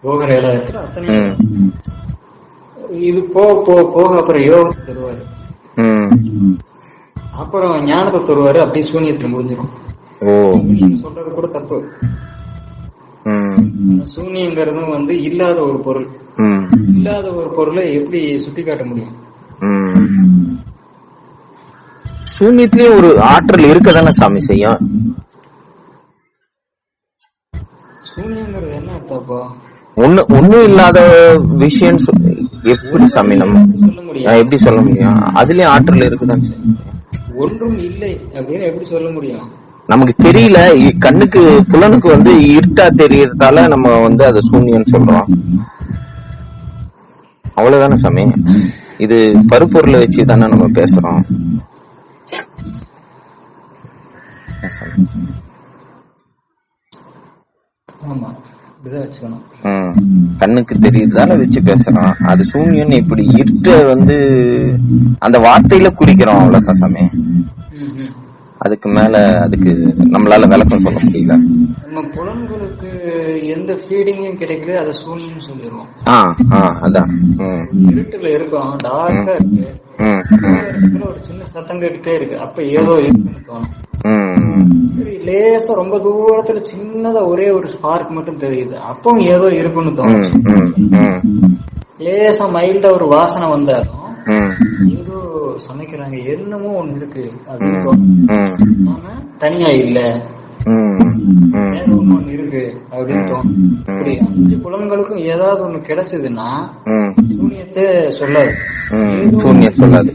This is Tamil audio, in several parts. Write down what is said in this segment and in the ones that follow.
போகிற இடம் இருக்கிற அத்தனை இது போக போக போக அப்புறம் யோகத்தை தருவாரு. ம் அப்புறம் ஞானத்தை தருவாரு அப்படியே சூன்யத்துல முடிஞ்சிடும். சொல்றது கூட தப்பு. ம். சூன்யங்கிறதும் வந்து இல்லாத ஒரு பொருள். ம். இல்லாத ஒரு பொருளை எப்படி சுட்டி காட்ட முடியும்? ம். சூன்யத்திலேயே ஒரு ஆற்றல் இருக்கதானே சாமி செய்யும் சூன்யங்கிறது என்ன அர்த்தம் அப்போ ஒண்ணு ஒண்ணும் இல்லாத விஷயம் எப்படி சாமி நம்ம எப்படி சொல்ல முடியும்? அதுலயும் ஆற்றல் இருக்குதான்னு செய்யும் ஒன்றும் இல்லை அப்படின்னு எப்படி சொல்ல முடியும்? நமக்கு தெரியல கண்ணுக்கு புலனுக்கு வந்து இருட்டா தெரியறதால நம்ம வந்து அதை சூன்யம்னு சொல்றோம். அவ்வளவுதானே சாமி? இது பருப்பொருளை வச்சு தானே நம்ம பேசுறோம்? ஆமா. கண்ணுக்கு தெரியுறதால வச்சு பேசுறோம் அது சூன்யம்னு இப்படி இருட்ட வந்து அந்த வார்த்தையில குறிக்கிறோம் அவ்வளவுதான் சாமி. அதுக்கு மேல அதுக்கு நம்மளால விளக்கம் சொல்ல முடியல. எந்த ஃபீடிங்கும் கிடைக்கல அதை சூன்யம் சொல்லிடுவோம். அதான். இருட்டுல இருக்கும் டார்க்கா இருக்கு. ஒரு சின்ன சத்தம் கேட்டுட்டே இருக்கு. அப்ப ஏதோ இருக்குன்னு தோணும். சரி லேசா ரொம்ப தூரத்துல சின்னதா ஒரே ஒரு ஸ்பார்க் மட்டும் தெரியுது. அப்பவும் ஏதோ இருக்குன்னு தோணும். லேசா மைல்டா ஒரு வாசனை வந்தாலும் ஏதோ சமைக்கிறாங்க என்னமோ ஒண்ணு இருக்கு அப்படின்னு தோணும். தனியா இல்ல. ஒண்ணு இருக்கு அப்படின்னு தோணும். இப்படி அஞ்சு புலன்களுக்கும் ஏதாவது ஒண்ணு கிடைச்சதுன்னா சூனியத்தை சொல்லாது. சூன்யம் சொல்லாது.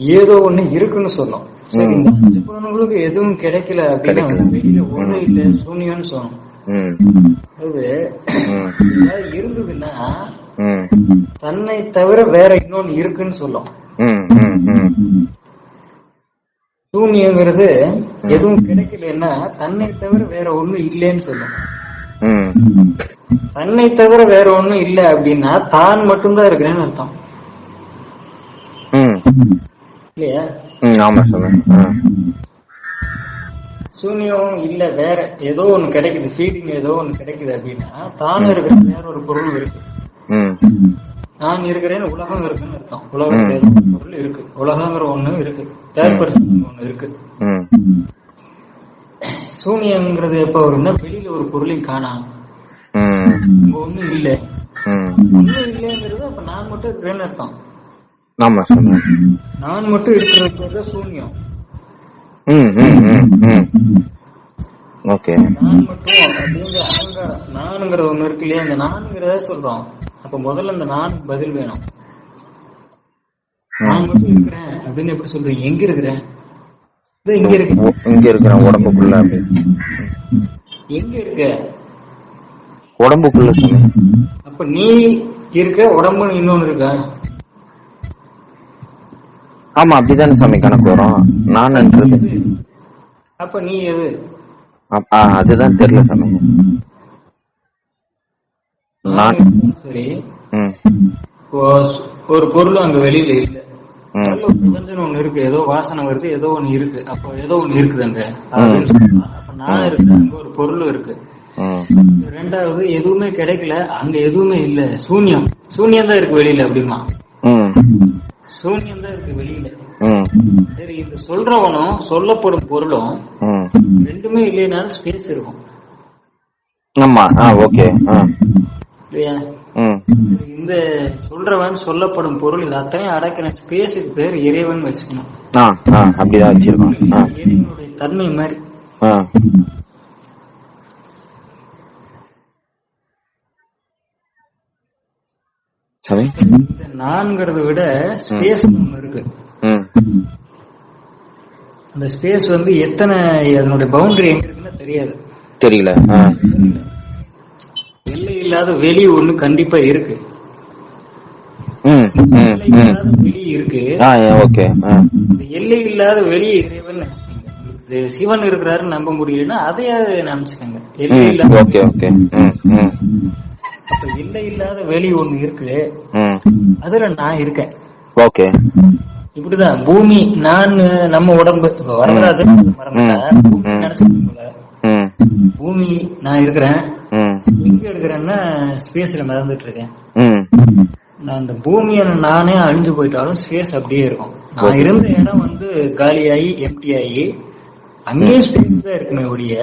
ஏதோ ஒண்ணு இருக்குன்னு சொல்லும் சரி இந்த அஞ்சு புலன்களுக்கு எதுவும் கிடைக்கல அப்படின்னா. வெளியில ஒண்ணு இல்ல சூனியம்னு சொல்லும் ம். அது இருந்ததுன்னா தன்னை தவிர வேற இன்னொன்னு இருக்குன்னு சொல்லும் சூனியங்கிறது எதுவும் கிடைக்கலன்னா தன்னை தவிர வேற ஒண்ணும் இல்லைன்னு சொல்லும் ம். தன்னை தவிர வேற ஒண்ணும் இல்ல அப்படின்னா தான் மட்டும்தான் இருக்கிறேன்னு அர்த்தம். இல்லையா? ஆமா சூன்யம் இல்ல வேற ஏதோ ஒண்ணு கிடைக்குது ஃபீலிங் ஏதோ ஒண்ணு கிடைக்குது அப்படின்னா தான் இருக்கிற வேற ஒரு பொருள் இருக்கு. நான் இருக்கிறேன்னு உலகம் இருக்குன்னு அர்த்தம். ஒரு பொருள் இருக்கு. உலகங்கிற ஒண்ணு இருக்கு. தேர்ட் பர்சன் ஒண்ணு இருக்கு. சூனியங்கிறது எப்ப வரும்னா வெளியில ஒரு பொருளையும் காணாம. இங்க ஒண்ணும் இல்ல. ஒண்ணும் இல்லைங்கிறது அப்ப நான் மட்டும் இருக்கிறேன்னு அர்த்தம். ஆமா நான் மட்டும் இருக்கிறது தான் சூன்யம் ஓகே. நான் மட்டும் அப்படிங்கிற அகங்காரம் நானுங்கிறது ஒண்ணு இருக்கு இல்லையா? இந்த நானுங்கிறத சொல்றோம். அப்ப முதல்ல இந்த நான் பதில் வேணும். நான் மட்டும் இருக்கிறேன் அப்படின்னு எப்படி சொல்றீங்க? எங்க இருக்கிறேன்? இங்க இருக்கு. இங்க இருக்கிற உடம்புக்குள்ள எங்க இருக்க? உடம்புக்குள்ள அப்ப நீ இருக்க உடம்புன்னு இன்னொன்னு இருக்கா? ஆமா அப்படிதானே சாமி கணக்கு வரும். நான்ன்றது. அப்ப நீ எது? அதுதான் தெரியல சாமி. நான் சரி ஒரு பொருள் அங்க வெளியில இல்ல. பிரபஞ்சம் ஒண்ணு இருக்கு. ஏதோ வாசனை வருது ஏதோ ஒண்ணு இருக்கு. அப்போ ஏதோ ஒண்ணு இருக்குது அங்க. அப்ப நான் இருக்கு அங்க ஒரு பொருள் இருக்கு. ரெண்டாவது எதுவுமே கிடைக்கல. அங்க எதுவுமே இல்ல. சூன்யம். சூன்யம் தான் இருக்கு வெளியில அப்படிமா. சூன்யம் தான் இருக்கு வெளியில. சரி இந்த சொல்றவனும் சொல்லப்படும் பொருளும் ரெண்டுமே இல்லைனாலும் ஸ்பேஸ் இருக்கும். ஆமா. ஓகே இந்த சொல்றவன் சொல்லப்படும் பொருள் இது அத்தனையும் அடக்கின ஸ்பேஸுக்கு பேர் இறைவன் வச்சுக்கணும். அப்படிதான் வச்சிருக்கோம். இறைவனுடைய தன்மை மாதிரி. நான்கிறத விட ஸ்பேஸ் இருக்கு. அந்த ஸ்பேஸ் வந்து எத்தனை அதனுடைய பவுண்டரி எங்க இருக்குன்னு தெரியாது. தெரியல. இல்லாத வெளி ஒண்ணு கண்டிப்பா இருக்கு. எல்லை இல்லாத வெளி இருக்கு. ஆ ஓகே ஆ. இந்த எல்லை இல்லாத வெளி இறைவன் சிவன் இருக்கிறாருன்னு நம்ப முடியலன்னா அதையாவது நினைச்சுக்கோங்க. எல்லை இல்லாத ஓகே ஓகே ம் ம். அப்ப எல்லை இல்லாத வெளி ஒண்ணு இருக்கு. அதுல நான் இருக்கேன். ஓகே. இப்படிதான் பூமி நான் நம்ம உடம்பு. வரதராஜன் மறந்துட்டேன் பூமி நான் இருக்கிறேன். எங்க இருக்கிறேன்னா ஸ்பேஸ்ல மிதந்துட்டு இருக்கேன் நான் அந்த பூமியை நானே அழிஞ்சு போயிட்டாலும் ஸ்பேஸ் அப்படியே இருக்கும். நான். இருந்த இடம் வந்து காலியாகி எம்டி ஆகி அங்கேயும் ஸ்பேஸ் தான் இருக்குமே ஒழிய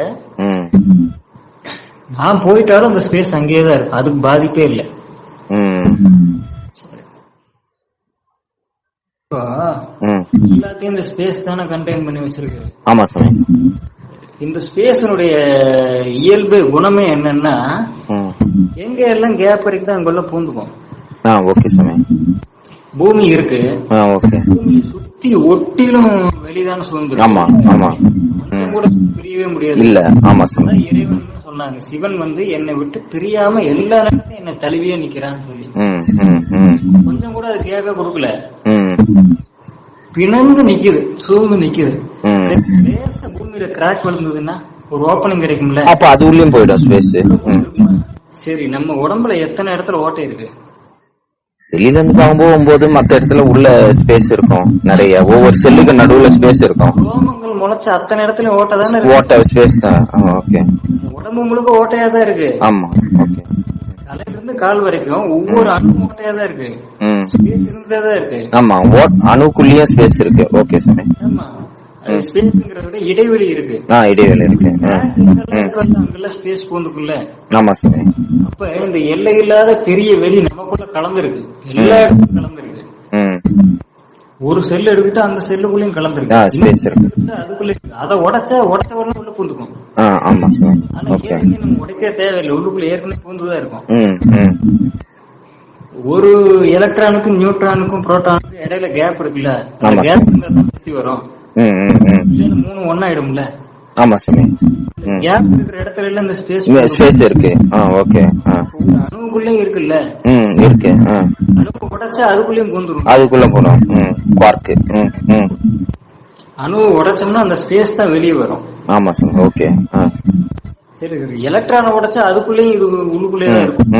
நான் போயிட்டாலும் அந்த ஸ்பேஸ் அங்கேயே தான் இருக்கும். அதுக்கு பாதிப்பே இல்லை. எல்லாத்தையும் இந்த ஸ்பேஸ் தானே கண்டெயின் பண்ணி வச்சிருக்கு? ஆமா சாமி இந்த ஸ்பேஸினுடைய இயல்பு குணமே என்னன்னா எங்க எல்லாம் கேப் தான் அங்குள்ள பூந்துக்கும். ஓகே சாமி. பூமி இருக்கு. சுத்தி ஒட்டிலும் வெளிதான சூழ்ந்து ஆமா ஆமா. கூட பிரியவே முடியாது. இல்ல ஆமா சாமி. இறைவன் சொன்னாங்க. சிவன் வந்து என்னை விட்டு பிரியாம எல்லா நேரத்தையும் என்னை தழுவியே நிக்கிறான்னு சொல்லி. கொஞ்சம் கூட அது கேட்க கொடுக்கல. பிணந்து நிக்குது சூழ்ந்து நிக்குது. பூமியில கிராக் விழுந்ததுன்னா ஒரு ஓப்பனிங் கிடைக்கும்ல? அப்ப அது உள்ளயும் போயிடும் ஸ்பேஸ் சரி நம்ம உடம்புல எத்தனை இடத்துல ஓட்டை இருக்கு? வெளியில இருந்து பார்க்கும்போது மத்த இடத்துல உள்ள ஸ்பேஸ் இருக்கும் நிறைய. ஒவ்வொரு செல்லுக்கு நடுவுல ஸ்பேஸ் இருக்கும். ரோமங்கள் முளைச்ச அத்தனை இடத்துல ஓட்டை தானே ஓட்ட ஸ்பேஸ் தான். ஓகே உடம்பு முழுக்க ஓட்டையா தான் இருக்கு. ஆமா ஓகே தலையில இருந்து கால் வரைக்கும் ஒவ்வொரு அணுவும் ஓட்டையா தான் இருக்கு. ஸ்பேஸ் இருந்தே தான் இருக்கு. ஆமா ஓட் அணுக்குள்ளேயும் ஸ்பேஸ் இருக்கு. ஓகே சாமி ஆமா. ஸ்பேஸ்ங்கிறத விட இடைவெளி இருக்கு. ஆ இடைவெளி இருக்கு. அங்கெல்லாம் ஸ்பேஸ் பூந்துக்குள்ள ஆமா சாமி அப்ப இந்த எல்லை இல்லாத பெரிய வெளி நமக்குள்ள கலந்துருக்கு. எல்லா இடத்துலயும் கலந்துருக்கு. ஒரு செல் எடுத்துட்டு அந்த செல்லுக்குள்ளயும் கலந்துருக்கு. ஸ்பேஸ் இருக்கு. அதுக்குள்ள அதை உடைச்சா உடைச்ச உடனே உள்ள பூந்துக்கும். ஆமா. ஆனா ஓகே உடைக்க தேவையில்லை. உள்ளுக்குள்ள ஏற்கனவே பூந்துதான் இருக்கும். ஒரு எலக்ட்ரானுக்கும் நியூட்ரானுக்கும் புரோட்டானுக்கும் இடையில கேப் இருக்குல்ல அந்த. கேப் சுத்தி வரும். மூணு ஒன்னாயிடும்ல ஆமா சாமி கேப் இருக்கிற இடத்துல எல்லாம் இந்த ஸ்பேஸ் ஸ்பேஸ் இருக்கு. ஆ ஓகே ஆ. அணுவுக்குள்ளேயும் இருக்குல்ல. ம் இருக்கு. அணுவை உடைச்சா அதுக்குள்ளேயும் பூந்துரும். அதுக்குள்ள போடும் ம் குவார்க்கு ம் அணுவை உடைச்சோம்னா அந்த ஸ்பேஸ் தான் வெளியே வரும். ஆமா சாமி ஓகே சரி எலக்ட்ரானை உடைச்சா அதுக்குள்ளேயும் இது உள்ளுக்குள்ளேயே தான் இருக்கும்.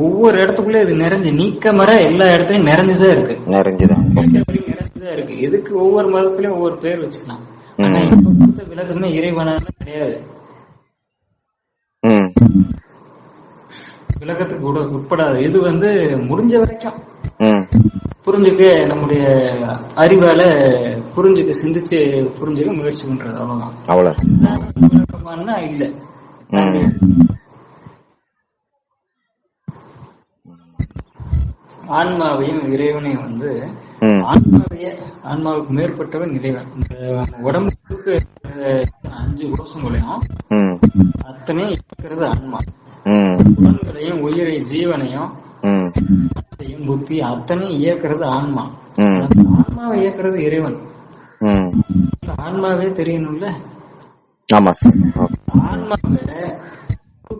ஒவ்வொரு இடத்துக்குள்ளே இது நிறைஞ்சு நீக்க மர எல்லா இடத்துலயும் நிறைஞ்சுதான் இருக்கு. நிறைஞ்சுதான். நிறைஞ்சுதான் இருக்கு. எதுக்கு ஒவ்வொரு மதத்திலயும் ஒவ்வொரு பேர் வச்சுக்கலாம். ஆனா. இப்ப கொடுத்த விளக்கமே இறைவனான கிடையாது. விளக்கத்துக்கு கூட உட்படாது. இது வந்து முடிஞ்ச வரைக்கும் புரிஞ்சுக்க நம்முடைய அறிவால புரிஞ்சுக்க சிந்திச்சு புரிஞ்சுக்க முயற்சி பண்றது அவ்வளவுதான். அவ்வளவு இல்ல ஆன்மாவையும் இறைவனையும் வந்து ஆன்மாவையே ஆன்மாவுக்கு மேற்பட்டவன் இறைவன். இந்த உடம்புக்கு அஞ்சு கோஷங்களையும் அத்தனையும் இருக்கிறது ஆன்மா. ம். புலன்களையும் உயிரை ஜீவனையும் புத்தி அத்தனையும் இயக்குறது ஆன்மா. ஆன்மாவை இயக்குறது இறைவன். ஆன்மாவே தெரியணும்ல? ஆமா சார். ஆன்மாவை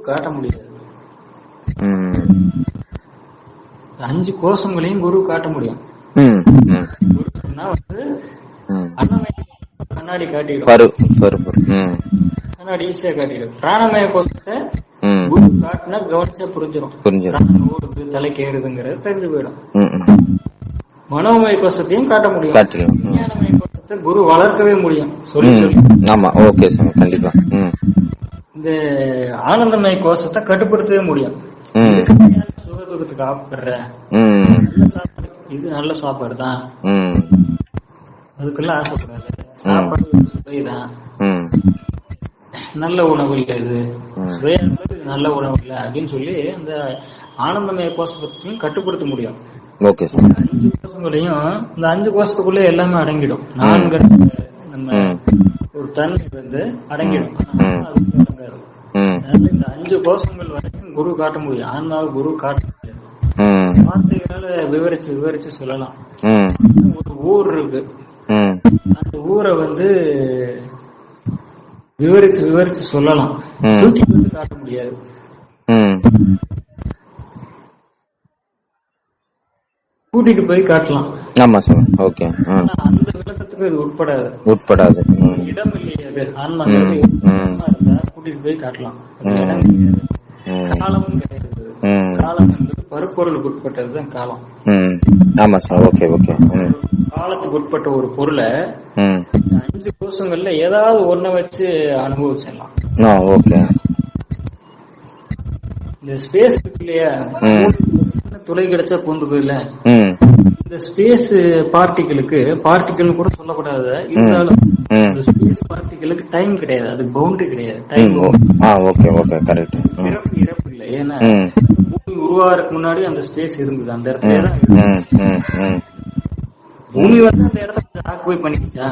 காட்ட முடியாது. அஞ்சு கோஷங்களையும் குரு காட்ட முடியும். குரு சொன்னா வந்து கண்ணாடி காட்டிடும். கண்ணாடி ஈஸியா காட்டிடும். பிராணமய கோஷத்தை குரு காட்டினா கவனிச்சா புரிஞ்சிடும் புரிஞ்சிடும் ஓடுது தலைக்கு ஏறுதுங்கிறது தெரிஞ்சு போயிடும். மனோமய கோஷத்தையும் காட்ட முடியும். விஞ்ஞானமய கோஷத்தை குரு வளர்க்கவே முடியும். சொல்லி சொல்லி ஆமா ஓகே சார் கண்டிப்பா. இந்த ஆனந்தமய கோஷத்தை கட்டுப்படுத்தவே முடியும். ம். சுகதுக்கத்துக்கு ஆப்படுற ம். நல்ல சாப்பாடு இது நல்ல சாப்பாடு தான் ம். அதுக்கெல்லாம் ஆசைப்படாது. சாப்பாடு சுவைதான். நல்ல உணவு இல்ல இது. சுவையா நல்ல உணவு இல்ல அப்படின்னு சொல்லி அந்த ஆனந்தமய கோஷத்தையும் கட்டுப்படுத்த முடியும். ஓகே கோஷங்களையும் இந்த அஞ்சு கோஷத்துக்குள்ள எல்லாமே அடங்கிடும். நான்கு நம்ம ஒரு தன்மை வந்து அடங்கிடும். இந்த அஞ்சு கோஷங்கள் வரைக்கும் குரு காட்ட முடியும். ஆன்மாவை குரு காட்ட முடியாது. வார்த்தைகளால விவரிச்சு விவரிச்சு சொல்லலாம். ஒரு ஊர் இருக்கு. அந்த ஊரை வந்து விவரிச்சு விவரிச்சு சொல்லலாம். தூக்கி வந்து காட்ட முடியாது. கூட்டிட்டு போய் காட்டலாம். ஆமா சார். ஓகே. அந்த விளக்கத்துக்கு உட்படாது. உட்படாது. இடம் இல்லையே அது ஆன்மா கூட்டிட்டு போய் காட்டலாம். காலமும் கிடையாது. காலம் என்பது பருப்பொருளுக்கு உட்பட்டதுதான் காலம். ஆமா சார். Okay okay. காலத்துக்கு உட்பட்ட ஒரு பொருளை அஞ்சு கோஷங்கள்ல ஏதாவது ஒண்ண வச்சு அனுபவிச்சிடலாம். ஓகே. இந்த ஸ்பேஸ் இருக்கு இல்லையா? துளை கிடைச்சா பூந்துக்குது இல்ல இந்த ஸ்பேஸ் பார்ட்டிகளுக்கு பார்ட்டிகல் கூட சொல்லக்கூடாது. இருந்தாலும் இந்த ஸ்பேஸ் பார்ட்டிகளுக்கு டைம் கிடையாது. அது பவுண்டரி கிடையாது. டைம் ஓகே ஓகே கரெக்ட் இறப்பு இறப்பு இல்லை. ஏன்னா பூமி உருவாகிறதுக்கு முன்னாடி அந்த ஸ்பேஸ் இருந்தது. அந்த இடத்துல தான் பூமி வந்து அந்த இடத்த ஆக்குபை பண்ணிக்கிச்சா?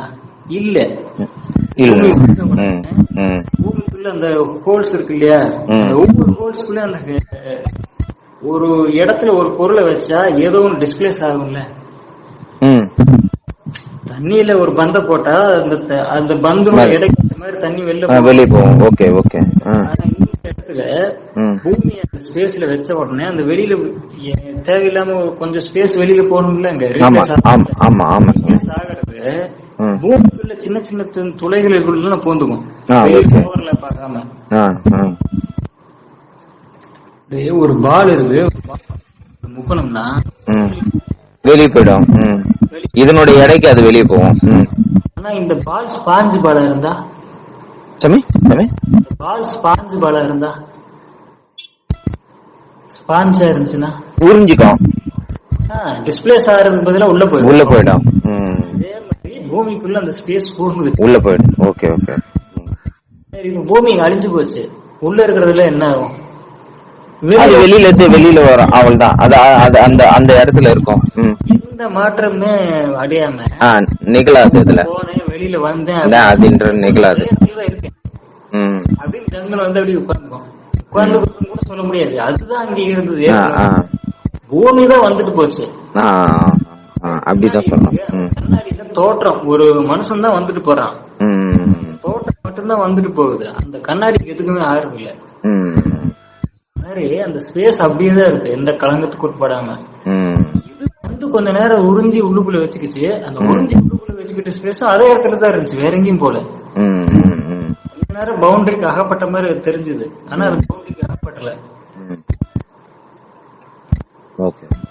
இல்ல. பூமிக்குள்ள அந்த ஹோல்ஸ் இருக்கு இல்லையா? ஒவ்வொரு ஹோல்ஸ்குள்ள அந்த ஒரு இடத்துல ஒரு பொருளை வச்சா ஏதோ ஒன்று டிஸ்பிளேஸ் ஆகும்ல. தண்ணியில ஒரு பந்த போட்டா அந்த அந்த பந்து மேல. எடைக்கு ஏத்த மாதிரி தண்ணி வெளில போகும். வெளியே போவோம் ஓகே ஓகே. இடத்துல பூமி அந்த ஸ்பேஸ்ல வச்ச உடனே அந்த வெளியில தேவையில்லாம கொஞ்சம் ஸ்பேஸ் வெளியில போகணும்ல அங்க. ஆகிறது பூமிக்குள்ள சின்ன சின்ன துளைகளுக்குள்ள பூந்துக்கும். பார்க்காம. டேய், ஒரு பால் இருக்கு. முக்கணும்னா வெளியே போயிடும். இதனுடைய எடைக்கு அது வெளியே போகும். ஆனா இந்த பால் ஸ்பாஞ்சு பாலா இருந்தா? சமி சமி. பால் ஸ்பாஞ்சு பாலா இருந்தா? ஸ்பாஞ்சா இருந்துச்சுன்னா? உறிஞ்சிக்கும். டிஸ்பிளேஸ் ஆகிறதுக்கு பதிலா உள்ள போயிடும். உள்ள போயிடும். ம். அதே மாதிரி பூமிக்குள்ள அந்த ஸ்பேஸ் பூர்ந்து உள்ள போயிடும். Okay okay. சரி பூமி அழிஞ்சு போச்சு. உள்ள இருக்கிறதுல என்ன ஆகும்? அது வெளிய வெளியில இருந்து வெளியில வரும். அவள் தான் அது அது அந்த அந்த இடத்துல இருக்கும். ம். எந்த மாற்றமே அடையாம ஆ நிகழாது இதுல. வெளியில வந்தேன். அதான் அதுன்ற நிகழாது. ம். அப்படின்னு ஜனங்கள் வந்து அப்படியே உட்கார்ந்துக்கும். உட்கார்ந்து கூட சொல்ல முடியாது. அதுதான் அங்க இருந்தது. பூமி தான் வந்துட்டு போச்சு. அப்படிதான் சொல்லணும் ம். கண்ணாடியில தோற்றம். ஒரு மனுஷன் தான் வந்துட்டு போறான். தோற்றம் மட்டும்தான் வந்துட்டு போகுது. அந்த கண்ணாடிக்கு எதுக்குமே ஆறும் இல்ல. மாதிரி அந்த ஸ்பேஸ் அப்படியே தான் இருக்கு. எந்த கலங்கத்துக்கு உட்படாம. இது வந்து கொஞ்ச நேரம் உறிஞ்சி உள்ளுக்குள்ள வச்சுக்கிச்சு. அந்த உறிஞ்சி உள்ளுக்குள்ள வச்சுக்கிட்ட ஸ்பேஸும் அதே இடத்துல தான் இருந்துச்சு. வேற எங்கேயும் போல. கொஞ்ச நேரம் பவுண்டரிக்கு அகப்பட்ட மாதிரி தெரிஞ்சது. ஆனா அது பவுண்டரிக்கு அகப்படல. ம். ஓகே.